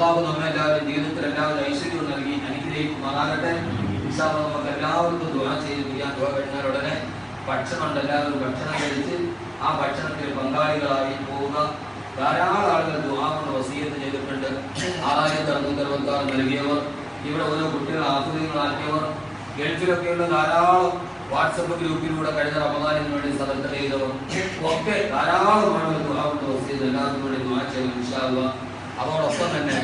അള്ളാഹു നമ്മെ എല്ലാവരും ജീവിതത്തിൽ എല്ലാവരും ഐശ്വര്യവും നൽകി അനുഗ്രഹിക്കുമാറാകട്ടെ ഇൻഷാ അല്ലാഹ് നമുക്ക് എല്ലാവർക്കും ദുആ ചെയ്ത് ചെയ്യാൻ ദുആ കഴിഞ്ഞാൽ ഉടനെ ഭക്ഷണമുണ്ട്. എല്ലാവരും ഭക്ഷണം കഴിച്ച് ആ ഭക്ഷണത്തിൽ പങ്കാളികളായി പോവുക ധാരാളം ആളുകൾ ദുആ കൊണ്ട് വസീയത്ത് ചെയ്തിട്ടുണ്ട്. ആറായിരത്തി അറുന്നൂറ്റി അറുപത്തി ആറ് നൽകിയവർ ഇവിടെ ഓരോ കുട്ടികൾ ആസ്വദികളാക്കിയവർ ഗൾഫിലൊക്കെയുള്ള ധാരാളം വാട്സപ്പ് ഗ്രൂപ്പിലൂടെ കഴിഞ്ഞ റമദാനിന് വേണ്ടി സദർത്ത ചെയ്തവർ ഒക്കെ ധാരാളം ആളുകൾ ദുആ കൊണ്ട് വസീയത്ത് എല്ലാവർക്കും വേണ്ടി ഇൻഷാ അല്ലാഹ്. അതോടൊപ്പം തന്നെ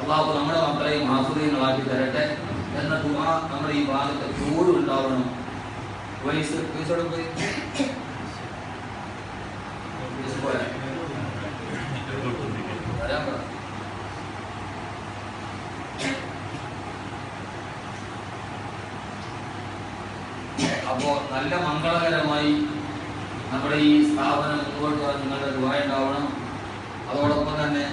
അള്ളാഹു നമ്മുടെ മക്കളെയും ആസ്വദികളാക്കി തരട്ടെ എന്ന ദുആ നമ്മുടെ ഈ ഭാഗത്ത് ചൂട് ഉണ്ടാവണം. അപ്പോ നല്ല മംഗളകരമായി നമ്മുടെ ഈ സ്ഥാപനം മുന്നോട്ട് നിങ്ങളുടെ ദുആ ഉണ്ടാവണം. അതോടൊപ്പം തന്നെ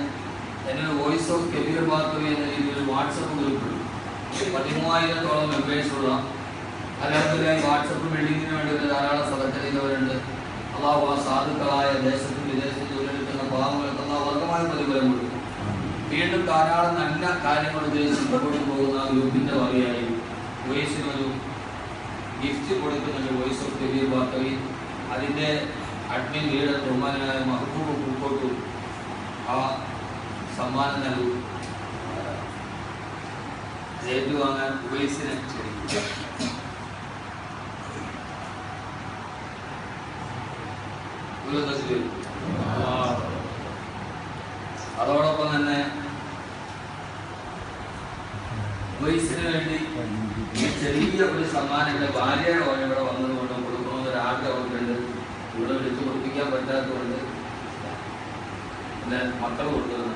ഓഫ് കെബീർ ബാത്തുവി എന്ന രീതിയിൽ വാട്സപ്പ് ഗ്രൂപ്പുണ്ട് പതിമൂവായിരത്തോളം മെമ്പേഴ്സ് ഉള്ള അല്ലാതെ വാട്സപ്പ് ബിൽഡിങ്ങിന് വേണ്ടി ഒരു ധാരാളം സദസ്യ ചെയ്തവരുണ്ട് അള്ളാഹു ആ സാധുക്കളായ ദേശത്തും വിദേശത്തും ജോലിയെടുക്കുന്ന പാവങ്ങൾക്ക് അള്ളാഹു വർഗമായ പ്രതിഫലം കൊടുക്കും. വീണ്ടും ധാരാളം നല്ല കാര്യങ്ങൾ ഉദ്ദേശിച്ച് മുമ്പോട്ട് പോകുന്ന ആ ഗ്രൂപ്പിന്റെ വകയായി വോയിസിനൊരു ഗിഫ്റ്റ് കൊടുക്കുന്നുണ്ട് വോയിസ് ഓഫ് കെബീർ ബാത്തവി അതിന്റെ അഡ്മിൻ ലീഡർ ബഹുമാനായ മഹബൂബ് പൂക്കോട്ടു ആ സമ്മാനം നൽകും. ഏറ്റുവാങ്ങാൻ വോയിസിനെ ക്ഷണിക്കും ഉയർന്നതിൽ വരും. അതോടൊപ്പം തന്നെ വയസ്സിന് വേണ്ടി ചെറിയ ഒരു സമ്മാനം ഭാര്യയുടെ ഓരോ ഇവിടെ വന്നതുകൊണ്ടും കൊടുക്കണമെന്ന് ഒരു ആഗ്രഹമൊക്കെ ഉണ്ട് ഇവിടെ വിളിച്ചു കൊടുപ്പിക്കാൻ പറ്റാത്തതുകൊണ്ട് പിന്നെ മക്കൾ കൊടുക്കുന്നത്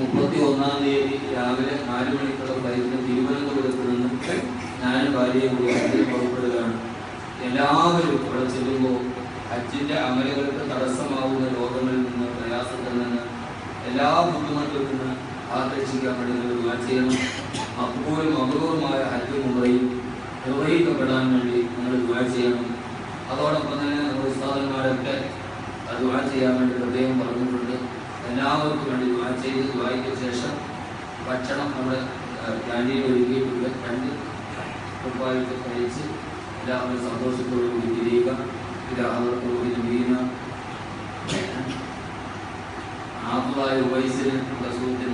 മുപ്പത്തി ഒന്നാം തീയതി രാവിലെ നാല് മണിക്കുള്ള ഫ്ലൈറ്റിന് തിരുവനന്തപുരത്ത് നിന്ന് ഞാനും ഭാര്യയും കൂടി പുറപ്പെടുകയാണ് എല്ലാവരും ഇവിടെ ചെല്ലുമ്പോൾ ഹജ്ജിന്റെ അമലുകൾക്ക് തടസ്സമാവുന്ന രോഗങ്ങളിൽ നിന്ന് പ്രയാസത്തിൽ നിന്ന് എല്ലാ ബുദ്ധിമുട്ടിൽ നിന്ന് ആകർഷിക്കാൻ വേണ്ടി അപ്പോഴും അപൂർവമായ ഹജ്ജ് മുറയിൽ നിർവഹിക്കപ്പെടാൻ വേണ്ടി നമ്മൾ ദുആ ചെയ്യണം. അതോടൊപ്പം തന്നെ നമ്മുടെ ഉസ്താദന്മാരൊക്കെ ദുആ ചെയ്യാൻ വേണ്ടി പ്രത്യേകം പറഞ്ഞിട്ടുണ്ട്. എല്ലാവർക്കും വേണ്ടി ദുആ ചെയ്ത് ദുആയ്ക്ക് ശേഷം ഭക്ഷണം നമ്മുടെ ക്യാന്റീനിൽ ഒരുക്കിയിട്ടുണ്ട്. രണ്ട് ഉപ്പായിട്ട് കഴിച്ച് എല്ലാവരും സന്തോഷത്തോടു കൂടി തിരിയുക. ഇതാവർക്കും നബീന സുഹൃത്ത് നാസർ സാഹിബിന്റെ